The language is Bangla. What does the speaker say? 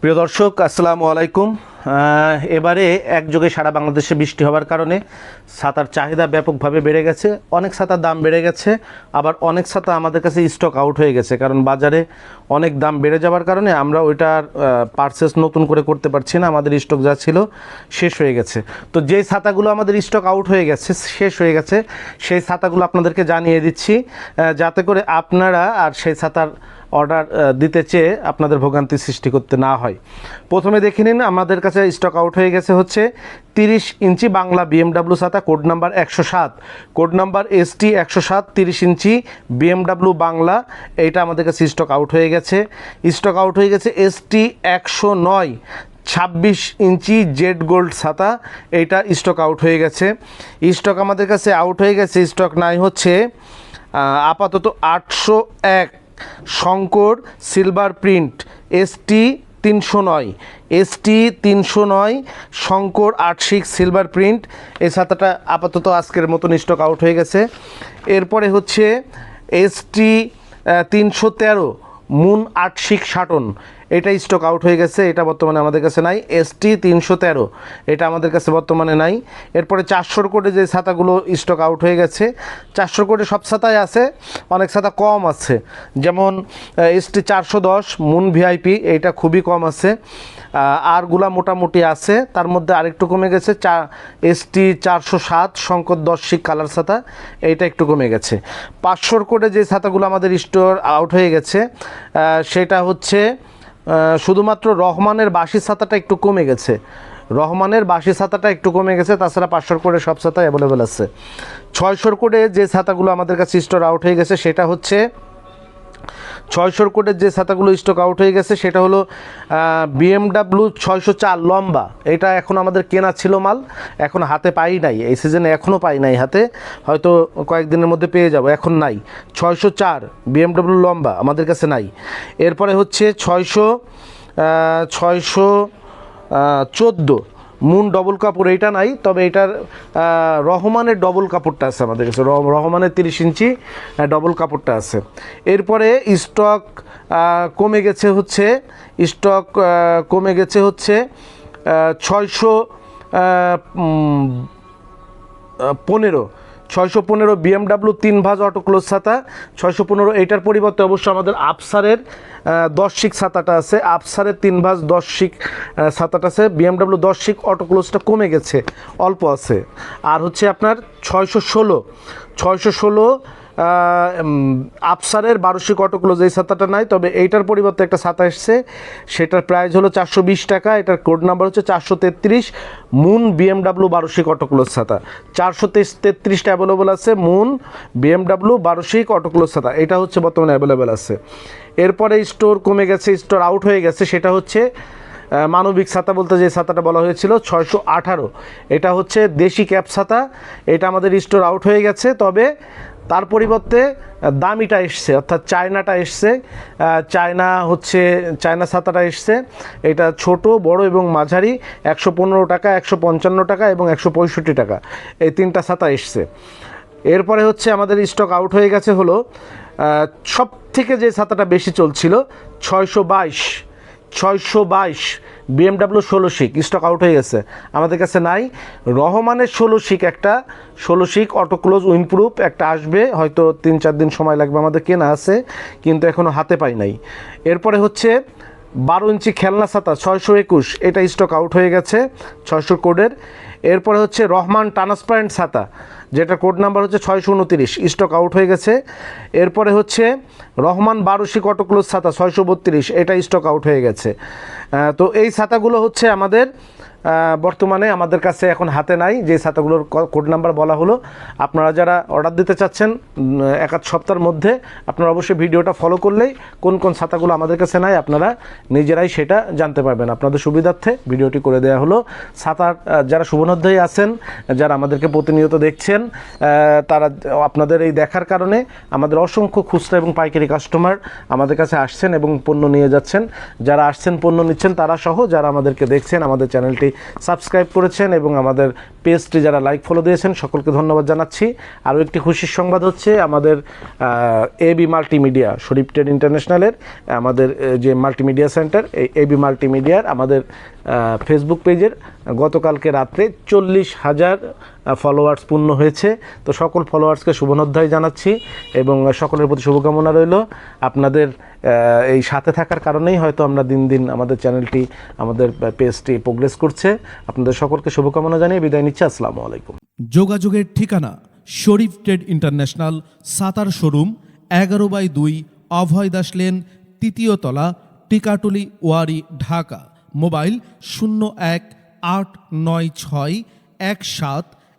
প্রিয় দর্শক, আসসালামু আলাইকুম। এবারে একযোগে সারা বাংলাদেশে বৃষ্টি হওয়ার কারণে ছাতার চাহিদা ব্যাপকভাবে বেড়ে গেছে। অনেক ছাতার দাম বেড়ে গেছে, আবার অনেক ছাতা আমাদের কাছে স্টক আউট হয়ে গেছে, কারণ বাজারে অনেক দাম বেড়ে যাওয়ার কারণে আমরা ওইটার পারচেস নতুন করে করতে পারছি না, আমাদের স্টক যা ছিল শেষ হয়ে গেছে। তো যেই ছাতাগুলো আমাদের স্টক আউট হয়ে গেছে, শেষ হয়ে গেছে, সেই ছাতাগুলো আপনাদেরকে জানিয়ে দিচ্ছি। যাতে করে আপনারা আর সেই ছাতার অর্ডার দিতে চেয়ে আপনাদের ভোগান্তি সৃষ্টি করতে না হয়। প্রথমে দেখে নিন, আমাদের কাছে স্টক আউট হয়ে গেছে হচ্ছে তিরিশ ইঞ্চি বাংলা বিএমডাব্লিউ ছাতা কোড নাম্বার একশো সাত। কোড নাম্বার এসটি একশো সাত, তিরিশ ইঞ্চি বিএমডাব্লিউ বাংলা, এইটা আমাদের কাছে স্টক আউট হয়ে গেছে। স্টক আউট হয়ে গেছে এসটি একশো নয়, ছাব্বিশ ইঞ্চি জেড গোল্ড ছাতা, এইটা স্টক আউট হয়ে গেছে। স্টক আমাদের কাছে আউট হয়ে গেছে স্টক নাই হচ্ছে আপাতত আটশো এক। শঙ্কর সিলভার প্রিন্ট এসটি তিনশো নয় এসটি তিনশো নয়, শঙ্কর আট সিক্স সিলভার প্রিন্ট এই ছাতাটা আপাতত আজকের মতন স্টক আউট হয়ে গেছে। এরপরে হচ্ছে এসটি তিনশো তেরো মুন আট সিক্স সাটন এটা স্টক আউট হয়ে গেছে, এটা বর্তমানে আমাদের কাছে নাই। এসটি তিনশো তেরো, এটা আমাদের কাছে বর্তমানে নাই। এরপরে চারশোর কোটে যে ছাতাগুলো স্টক আউট হয়ে গেছে, চারশোর কোটে সব ছাতাই আছে, অনেক ছাতা কম আছে। যেমন এসটি চারশো দশ মুন ভিআইপি এইটা খুবই কম আছে। আরগুলা মোটামুটি আছে, তার মধ্যে আরেকটু কমে গেছে চা এসটি চারশো সাত শঙ্কর দশিক কালার ছাতা, এইটা একটু কমে গেছে। পাঁচশোর কোটে যে ছাতাগুলো আমাদের স্টোর আউট হয়ে গেছে সেটা হচ্ছে শুধুমাত্র রহমানের বাসি ছাতাটা একটু কমে গেছে। রহমানের বাসি ছাতাটা একটু কমে গেছে, তাছাড়া পাঁচশোর কোডে সব ছাতা অ্যাভেলেবেল আছে। ছয়শোর কোডে যে ছাতাগুলো আমাদের কাছে স্টোর আউট হয়ে গেছে, সেটা হচ্ছে ছয়শোর কোটের যে ছাতাগুলো স্টক আউট হয়ে গেছে, সেটা হলো বিএমডাব্লিউ ছয়শো চার লম্বা। এটা এখন আমাদের কেনা ছিল মাল, এখন হাতে পাই নাই। এই সিজনে এখনও পাই নাই হাতে, হয়তো কয়েকদিনের মধ্যে পেয়ে যাব, এখন নাই। ছয়শো চার বিএমডাব্লিউ লম্বা, আমাদের কাছে নাই। এরপরে হচ্ছে ছয়শো ছয়শো চোদ্দ। মুন ডবল কাপড় এইটা নাই, তবে এটার রহমানের ডবল কাপড়টা আছে আমাদের কাছে। রহমানের তিরিশ ইঞ্চি ডবল কাপড়টা আছে। এরপরে স্টক কমে গেছে হচ্ছে স্টক কমে গেছে হচ্ছে ছয়শো পনেরো। ছয়শো পনেরো বিএমডাব্লিউ তিন ভাজ অটোক্লোজ ছাতা। ছয়শো পনেরো এইটার পরিবর্তে অবশ্য আমাদের আফসারের দশ শিক ছাতাটা আছে। আফসারের তিন ভাজ দশ শিক ছাতাটা আছে। বিএমডাব্লিউ দশ শিক অটোক্লোজটা কমে গেছে, অল্প আছে। আর হচ্ছে আপনার ছয়শো ষোলো। ছয়শো ষোলো আফসারের বারোশি কটক্লোজ এই ছাতাটা নাই, তবে এইটার পরিবর্তে একটা ছাতা এসছে। সেটার প্রাইস হলো চারশো বিশ টাকা, এটার কোড নাম্বার হচ্ছে চারশো তেত্রিশ, মুন বিএমডাব্লিউ বারোশি কটক্লোজ ছাতা। চারশো তেত্রিশটা অ্যাভেলেবল আছে, মুন বিএমডাব্লিউ বারোশি কটক্লোজ ছাতা। এটা হচ্ছে বর্তমানে অ্যাভেলেবেল আছে। এরপরে স্টোর কমে গেছে স্টোর আউট হয়ে গেছে, সেটা হচ্ছে মানবিক ছাতা বলতে যে ছাতাটা বলা হয়েছিল, ছয়শো আঠারো। এটা হচ্ছে দেশি ক্যাপ ছাতা, এটা আমাদের স্টোর আউট হয়ে গেছে, তবে তার পরিবর্তে দামিটা এসছে, অর্থাৎ চায়নাটা এসছে চায়না হচ্ছে, চায়না ছাতাটা এসছে। এটা ছোট, বড় এবং মাঝারি, একশো পনেরো টাকা, একশো পঞ্চান্ন টাকা এবং একশো পঁয়ষট্টি টাকা। এই তিনটা ছাতা এসছে। এরপরে হচ্ছে আমাদের স্টক আউট হয়ে গেছে হলো সব থেকে যে ছাতাটা বেশি চলছিল, ছয়শো বাইশ ছয়শো বাইশ বিএমডাব্লিউ ষোলো শিক স্টক আউট হয়ে গেছে। আমাদের কাছে নাই। রহমানের ষোলো শিক একটা, ষোলো শিক অটোক্লোজ উইনপ্রুফ একটা আসবে, হয়তো তিন চার দিন সময় লাগবে, আমাদের কেনা আছে, কিন্তু এখনও হাতে পাই নাই। এরপরে হচ্ছে বারো ইঞ্চি খেলনা ছাতা, ছয়শো একুশ, এটা স্টক আউট হয়ে গেছে, ছয়শো কোডের। এরপরে হচ্ছে রহমান ট্রান্সপারেন্ট ছাতা যেটা কোড নাম্বার হচ্ছে ছয়শো উনতিরিশ স্টক আউট হয়ে গেছে। এরপরে হচ্ছে রহমান বারুশি কটক্লোজ ছাতা, ছয়শো বত্রিশ, এটা স্টক আউট হয়ে গেছে। তো এই ছাতাগুলো হচ্ছে আমাদের বর্তমানে আমাদের কাছে এখন হাতে নাই। যে ছাতাগুলোর কোড নাম্বার বলা হলো, আপনারা যারা অর্ডার দিতে চাচ্ছেন এক আধ সপ্তাহের মধ্যে আপনারা অবশ্যই ভিডিওটা ফলো করলেই কোন কোন ছাতাগুলো আমাদের কাছে নাই, আপনারা নিজেরাই সেটা জানতে পারবেন। আপনাদের সুবিধার্থে ভিডিওটি করে দেওয়া হলো। ছাতার যারা শুভনোধ্যায়ী আছেন, যারা আমাদেরকে প্রতিনিয়ত দেখছেন তারা আপনাদের এই দেখার কারণে আমাদের অসংখ্য খুচরা এবং পাইকারি কাস্টমার আমাদের কাছে আসছেন এবং পণ্য নিয়ে যাচ্ছেন। যারা আসছেন পণ্য নিচ্ছেন তারা সহ যারা আমাদেরকে দেখছেন, আমাদের চ্যানেলটি সাবস্ক্রাইব করেছেন এবং আমাদের পেজটি যারা লাইক ফলো দিয়েছেন, সকলকে ধন্যবাদ জানাচ্ছি। আরও একটি খুশির সংবাদ হচ্ছে, আমাদের A B multimedia, Sharif trade ইন্টারন্যাশনালের, আমাদের যে মাল্টিমিডিয়া সেন্টার, এই এ বি মাল্টিমিডিয়ার, আমাদের ফেসবুক পেজের, গতকালকে রাত্রে চল্লিশ হাজার ফলোয়ার্স পূর্ণ হয়েছে। তো সকল ফলোয়ার্সকে শুভনোধ্যায় জানাচ্ছি এবং সকলের প্রতি শুভকামনা রইল। আপনাদের এই সাথে থাকার কারণেই হয়তো আমরা দিন দিন আমাদের চ্যানেলটি, আমাদের পেজটি প্রোগ্রেস করছে। আপনাদের সকলকে শুভকামনা জানিয়ে বিদায় নিচ্ছি। আসসালামু আলাইকুম। যোগাযোগের ঠিকানা শরীফ ট্রেড ইন্টারন্যাশনাল, সাতার শোরুম, এগারো বাই দুই, অভয় দাস লেন, তৃতীয় তলা, টিকাটুলি, ওয়ারি, ঢাকা। মোবাইল শূন্য এক আট নয় ছয় এক সাত